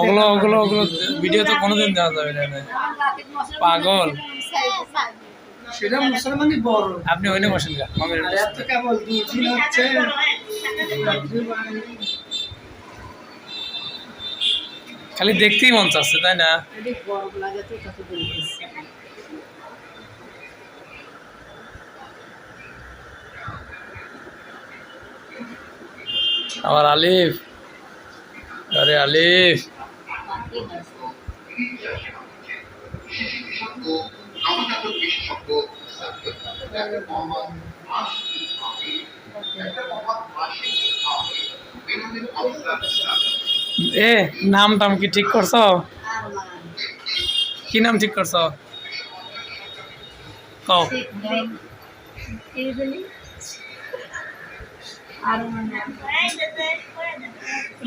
ওগুলো ওগুলো ওগুলো ভিডিও তো কোনোদিন দেওয়া যাবে না পাগল। সেটা মুসলমানই বড়। আপনি ওইনে বসেন গা মামের এত কেবল দুদিন হচ্ছে। খালি দেখতেই মন চাচ্ছে তাই না? আমার আলিফ। আরে আলিফ এ নাম টাম কি ঠিক করছ কি নাম ঠিক করছ কও নাম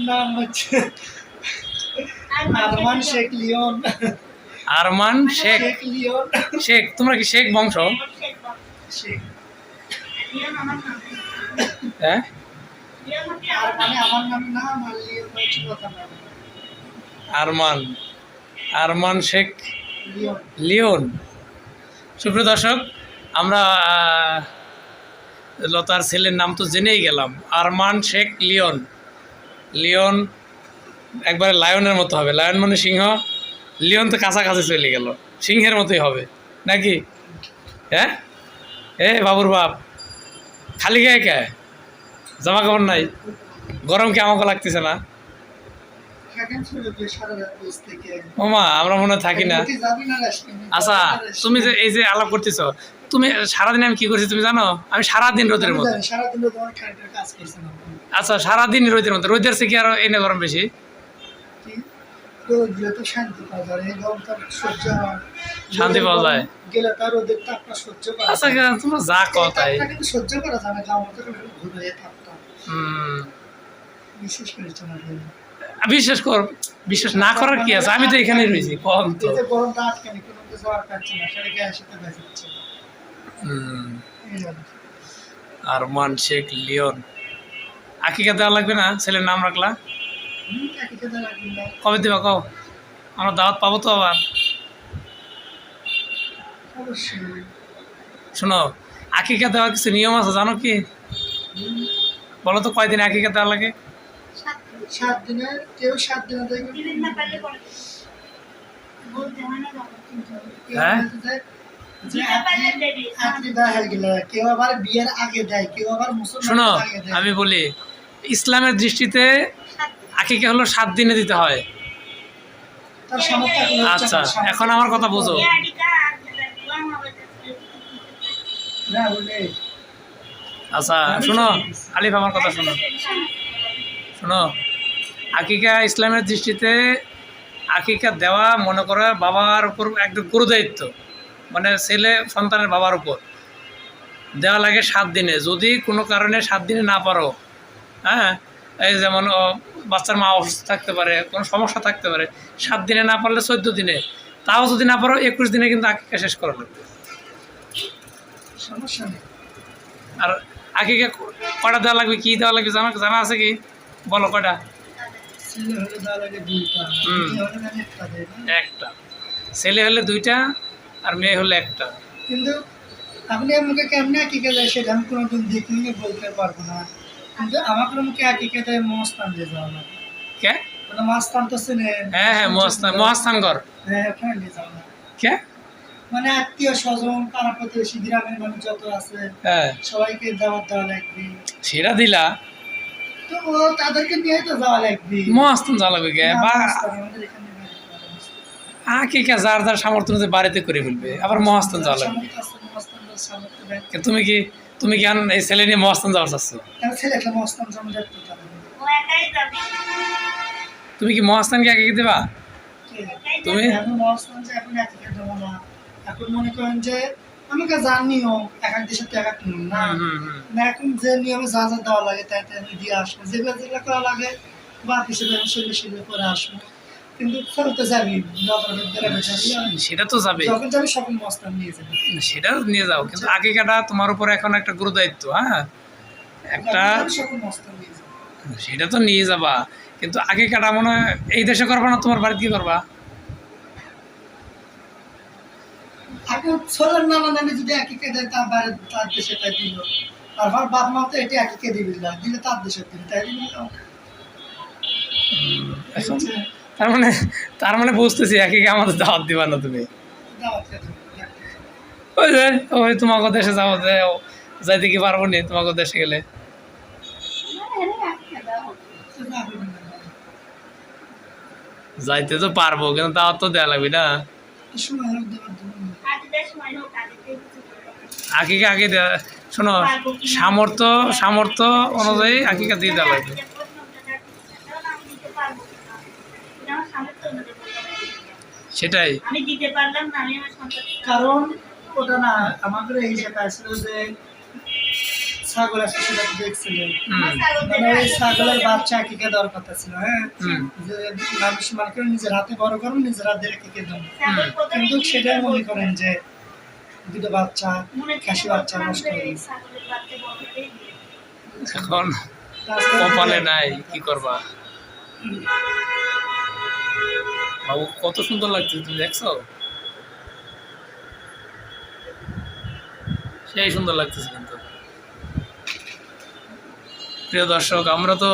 হচ্ছে আরমান শেখ লিওন। আরমান শেখ। শেখ লিওন। শেখ তোমরা কি শেখ বংশ? শেখ হ্যাঁ? আর মানে আরমান। আরমান। শেখ লিওন। লিওন। সুপ্রিয় দর্শক আমরা লতার ছেলের নাম তো জেনেই গেলাম। আরমান শেখ লিওন। লিওন একবারে লায়নের মতো হবে। লায়ন মানে সিংহ, লিওন তো কাছাকাছি চলে গেল। সিংহের মতোই হবে। নাকি? হ্যাঁ? এ বাবুর বাপ, খালি গায়ে কে? জামা কাপড় নাই। গরম কি আমাকে লাগতেছে না? ওমা আমরা মনে থাকি না? আচ্ছা তুমি যে এই যে আলাপ করতেছ, তুমি সারাদিন আমি কি করছি তুমি জানো? আমি সারাদিন রোদের মধ্যে। আচ্ছা সারাদিন রোদের মধ্যে। রোদের থেকে আরও এনে গরম বেশি? শান্তি পাওয়া যায় আচ্ছা তোমার যা কথাই সহ্য করা। বিশ্বাস কর বিশ্বাস না করার কি আছে? আমি তো এখানে রয়েছি কম তো। আর। আরমান শেখ লিওন। আকিকা দেওয়া লাগবে না? ছেলের নাম রাখলা? কবে দেবা কও? আমরা দাওয়াত পাবো তো আবার। শোনো আকিকা দেওয়ার কিছু নিয়ম আছে জানো কি? বলো তো কয়দিন আকিকা দেওয়া লাগে? হ্যাঁ? হয়ে? শোনো আমি বলি ইসলামের দৃষ্টিতে আকিকা হলো সাত দিনে দিতে হয়। আচ্ছা এখন আমার কথা বুঝো। আচ্ছা শোনো আলিফ আমার কথা শোনো। শোনো আকিকা ইসলামের দৃষ্টিতে আকিকা দেওয়া মনে করো বাবার উপর একদম গুরু দায়িত্ব মানে ছেলে সন্তানের বাবার উপর। দেওয়া লাগে সাত দিনে। যদি কোনো কারণে সাত দিনে না পারো হ্যাঁ এই যেমন বাচ্চার মা অসুস্থ থাকতে পারে কোনো সমস্যা থাকতে পারে সাত দিনে না পারলে চোদ্দ দিনে তাও যদি না পারো একুশ দিনে কিন্তু আকিকা শেষ করা লাগবে সমস্যা নেই। আর আকিকা কটা দেওয়া লাগবে কী দেওয়া লাগবে জানা জানা আছে কি? বলো কটা? একটা। ছেলে হলে দুইটা আর মেয়ে হলে একটা। কিন্তু আপনি আমাকে কেমনে আকিকে দেয় সেটা আমি কোনোদিন দেখিনি বলতে পারব না। মানে হ্যাঁ হ্যাঁ হ্যাঁ ওখানে নিয়ে মানে আত্মীয় স্বজন পাড়া প্রতিবেশী গ্রামের মানুষ যত আছে হ্যাঁ। সবাইকে দাওয়াত দেওয়া লাগবে। সেটা দিলা? তো ও তাদেরকে নিয়ে তো যাওয়া লাগবে। কে? বা। আকিকা যার যার সামর্থ্য বাড়িতে করে ফেলবে আবার মহাস্থান যাওয়া লাগবে। তুমি কি তুমি কি আন- এই ছেলে নিয়ে মহাস্থান যাওয়ার চাচ্ছ? মহাস্থান তুমি কি মহাস্থানকে আগে দেবা? তুমি? এখন মহাস্থান এক মনে করেন যে নিয়ম এক এক দেশের তো এক এক না? হুম হুম হুম। না এখন যে নিয়মে যা যা দেওয়া লাগে তাই তাই আমি দিয়ে আসব। যেগুলো যেগুলো করা লাগে বা হিসেবে আমি সেগুলো সেগুলো করে আসব। কিন্তু ফেরতে যাবি আমি সেটা তো যাবে। যখন যাবি সকল মস্তান নিয়ে যাবি। সেটা নিয়ে যাও কিন্তু আকিকাটা তোমার উপর এখন একটা গুরু দায়িত্ব হ্যাঁ? একটা যখন যাবি সেটা তো নিয়ে কিন্তু আগে কাটা মনে হয় এই দেশে করবা না তোমার বাড়িতে কি করবা? এখন ছোলের নানা নানি যদি একইকে দেয় তার বাইরে তার দেশে তাই দিল। তারপর বাপ মা তো এটা একইকে দিবি না দিলে তার দেশে তাই দিবি না এখন তার মানে তার মানে বুঝতেছি একই আমাদের দাওয়াত দিবা না তুমি। ওই যে, ওই তোমাকে দেশে যাব, যে যাইতে কি পারব নি তোমাকে দেশে গেলে? যাইতে তো পারব, কিন্তু দাওয়াত তো দেওয়া লাগবে না। আকিকে আগে দেওয়া শোনো, সামর্থ্য সামর্থ্য অনুযায়ী আকিকা দিয়ে দেওয়া লাগবে। সেটাই। আমি দিতে পারলাম না আমি কারণ ওটা না আমাদের এই জায়গা ছিল যে ছাগল আছে সেটা দেখছিলেন মানে ওই ছাগলের বাচ্চা কিকে দেওয়ার কথা ছিল হ্যাঁ? যে মানুষ নিজের হাতে বড় করুন নিজের হাতে কিকে দেন কিন্তু সেটাই মনে করেন যে দুটো বাচ্চা খাসি বাচ্চা নষ্ট হয়ে। এখন কপালে নাই কি করবা? বাবু, কত সুন্দর লাগছে, তুমি দেখছ? সেই সুন্দর লাগতেছে কিন্তু। প্রিয় দর্শক, আমরা তো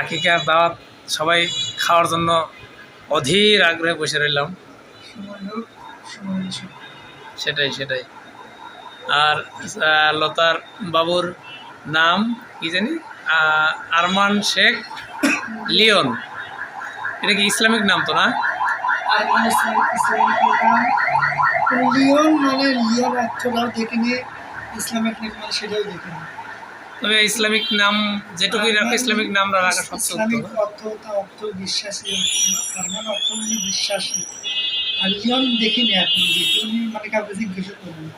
আকিকার দাওয়াত সবাই খাওয়ার জন্য অধীর আগ্রহে বসে রইলাম। সেটাই সেটাই। আর লতার বাবুর নাম কি জানি? আরমান শেখ লিওন। এটা কি ইসলামিক নাম তো না? ইসলামিক লিওন মানে লিওন অর্থটাও দেখিনি ইসলামিক নাম মানে সেটাও দেখিনি তবে ইসলামিক নাম যেটুকুই রাখা ইসলামিক নাম রাখা সত্য ইসলামিক অর্থ তা অর্থ বিশ্বাসী তার মানে অর্থ মানে বিশ্বাসী। আর লিওন দেখিনি এখন দেখিনি মানে কাউকে জিজ্ঞেস করিনি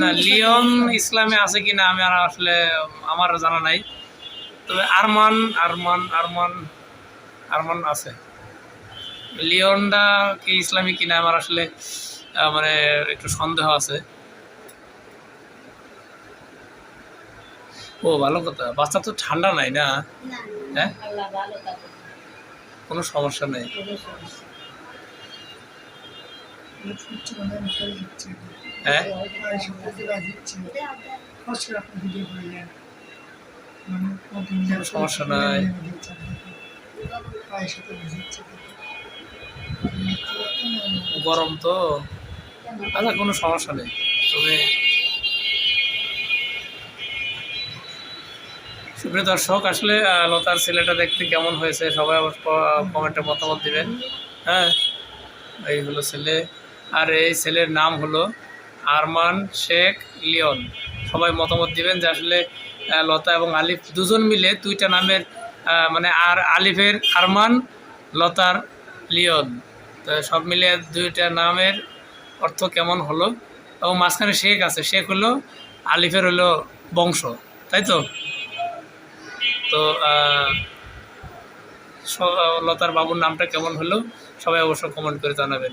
না। লিওন ইসলামে আছে কি না আমি আর আসলে আমার জানা নাই। তবে আরমান আরমান আরমান। আরমান আছে। লিওনটা কি ইসলামিক কিনা আমার আসলে মানে একটু সন্দেহ আছে। ও ভালো কথা। বাচ্চা তো ঠান্ডা নাই না? হ্যাঁ? কোনো সমস্যা নেই। হ্যাঁ? সমস্যা নাই। গরম তো। আচ্ছা কোনো সমস্যা নেই। তবে সুপ্রিয় দর্শক, আসলে লতার ছেলেটা দেখতে কেমন হয়েছে? সবাই আবার কমেন্টে মতামত দিবেন। হ্যাঁ এই হলো ছেলে। আর এই ছেলের নাম হলো আরমান শেখ লিওন। সবাই মতামত দিবেন যে আসলে লতা এবং আলিফ দুজন মিলে দুইটা নামের মানে আর আলিফের, আরমান, লতার, লিওন। তো সব মিলিয়ে দুইটা নামের অর্থ কেমন হলো? এবং মাঝখানে শেখ আছে। শেখ হলো, আলিফের হলো বংশ। তাই তো? তো লতার বাবুর নামটা কেমন হলো? সবাই অবশ্য কমেন্ট করে জানাবেন।